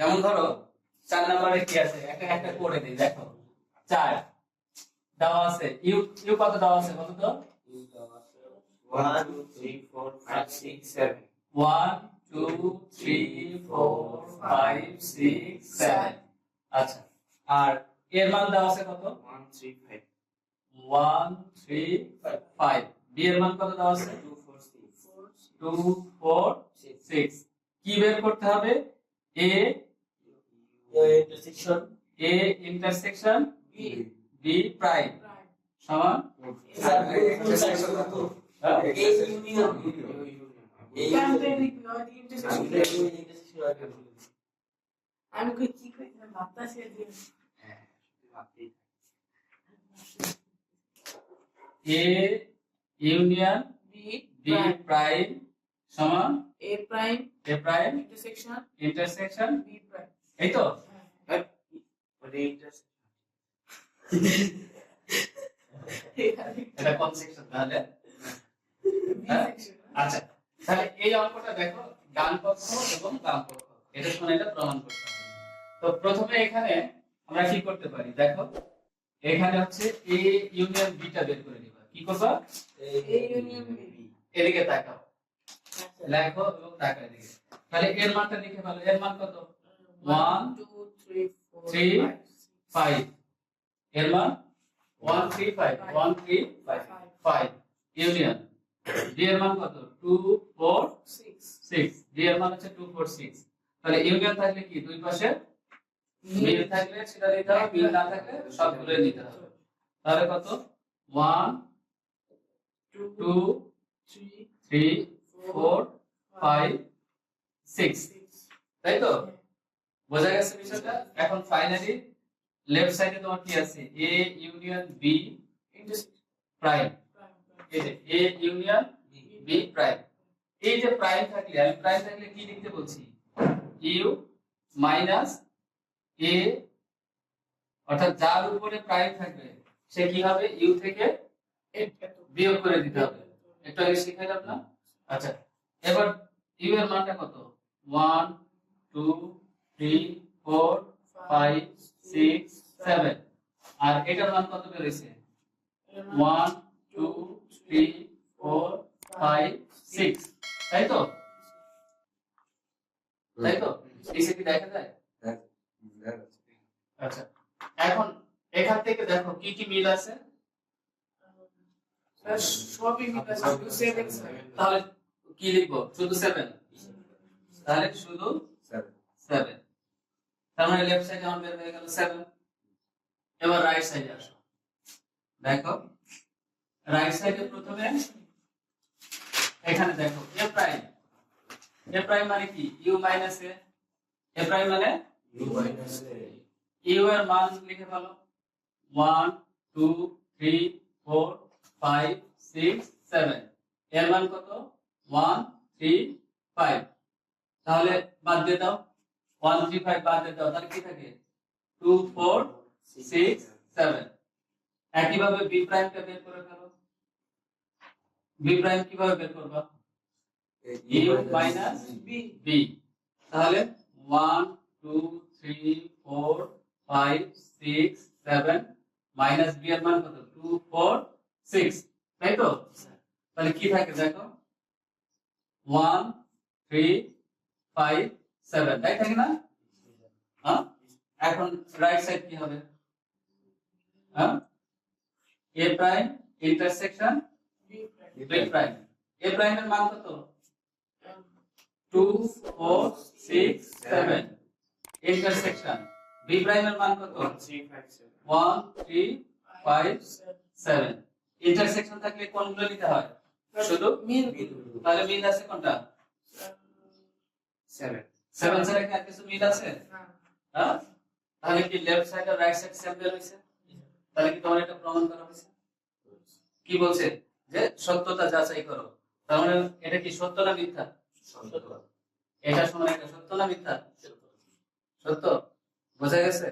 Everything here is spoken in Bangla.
যেমন ধরো চার নাম্বারে কি আছে? একটা একটা করে দিই দেখো। চার দেওয়া আছে। ইউ ইউ কত দেওয়া আছে বলো তো? One, two, three, four, five, six, one two three four five six seven আচ্ছা আর এর মান দেওয়া আছে কত? One, three, five. One three five B এর মান কত দেওয়া আছে? Two, four, six. Two four six কি বের করতে হবে? A intersection. A intersection B. B prime সমান? A union. A union. আমি কই কি কই A union B B prime সমান A prime A prime intersection intersection B prime এই তো? What is intersection? এটা কোন সেকশন তাহলে? বি হ্যাঁ? আচ্ছা। তাহলে এই অঙ্কটা দেখো ডান পক্ষ এবং বাম পক্ষ এটা শুনে এটা প্রমাণ করতে হবে। তো প্রথমে এখানে আমরা কি করতে পারি? দেখো এখানে হচ্ছে এ ইউনিয়ন বিটা বের করে নিবা। কি করবা? এ ইউনিয়ন বি এদিকে তাকাও। লেখো এবং তাকাও এদিকে। তাহলে এর মানটা লিখে ফেলো। এর মান কত? ওয়ান থ্রি ফাইভ এর মান one three five one three five five union D এর মান কত? টু ফোর সিক্স ডি এর মান হচ্ছে টু ফোর সিক্স তাহলে ইউনিয়ন থাকলে কি? দুই পাশে? মিল। থাকলে সেটা নিতে হবে মিল না থাকলে সবগুলো নিতে হবে। তাহলে কত? One two three four five six তাই তো? বোঝা গেছে বিষয়টা? এখন ফাইনালি লেফট সাইডে তোমার কি আছে? এ ইউনিয়ন বি প্রাইম এই যে এ ইউনিয়ন বি প্রাইম এই যে প্রাইম থাকলে আমি প্রাইম থাকলে কি লিখতে বলছি? ইউ মাইনাস এ অর্থাৎ যার উপরে প্রাইম থাকবে সে কি হবে? ইউ থেকে বিয়োগ করে দিতে হবে। একটু আগে শিখাইলাম না? আচ্ছা এবার ইউ এর মানটা কত? One two three four five six seven আর এটার মান কত বেরোইছে one two three four five six তাই তো? তাই তো? নিচে কি দেখা যায়? আচ্ছা। এখন এখান থেকে দেখো কি কি মিল আছে? সবই মিলে শুধু সেভেন তাহলে কি লিখব? শুধু সেভেন তাহলে শুধু সেভেন সেভেন তার মানে লেফট সাইডে আমার বের হয়ে গেল সেভেন এবার রাইট সাইডে আসো। দেখো রাইট সাইডে প্রথমে এখানে দেখো এ প্রাইম এ প্রাইম মানে কি? U minus A A prime মানে? ইউ এর মান লিখে ফেলো। One two three four five six seven এর মান কত? ওয়ান থ্রি ফাইভ তাহলে বাদ দিয়ে দাও। ওয়ান থ্রি ফাইভ বাদ দিয়ে তাহলে কি থাকে? টু ফোর সিক্স সেভেন একইভাবে বি প্রাইমটা বের করে ফেলো। বি প্রাইম কীভাবে বের করবা? ইউ মাইনাস বি বি তাহলে one two three four five six seven minus B এর মান কত? টু ফোর সিক্স তাই তো? তাহলে কি থাকে দেখো? ওয়ান থ্রি ফাইভ সেভেন তাই থাকে না? হ্যাঁ? এখন রাইট সাইড কি হবে? হ্যাঁ? A prime intersection B prime A প্রাইমের মান কত? Two four six seven intersection B প্রাইমের মান কত? One three five seven intersection থাকলে কোনগুলো নিতে হয়? শুধু? মিল তাহলে মিল আছে কোনটা? Seven. সেভেন সাইডে কি আর কিছু মিল আছে? হ্যাঁ। তাহলে কি লেফট সাইড আর রাইট সাইড সেম বের হয়েছে? তাহলে কি তোমার এটা প্রমাণ করা হয়েছে? কি বলছে? যে সত্যতা যাচাই করো। মানে এটা কি সত্য না মিথ্যা? সত্য। এটা সমান এটা সত্য না মিথ্যা? সত্য? বোঝা গেছে?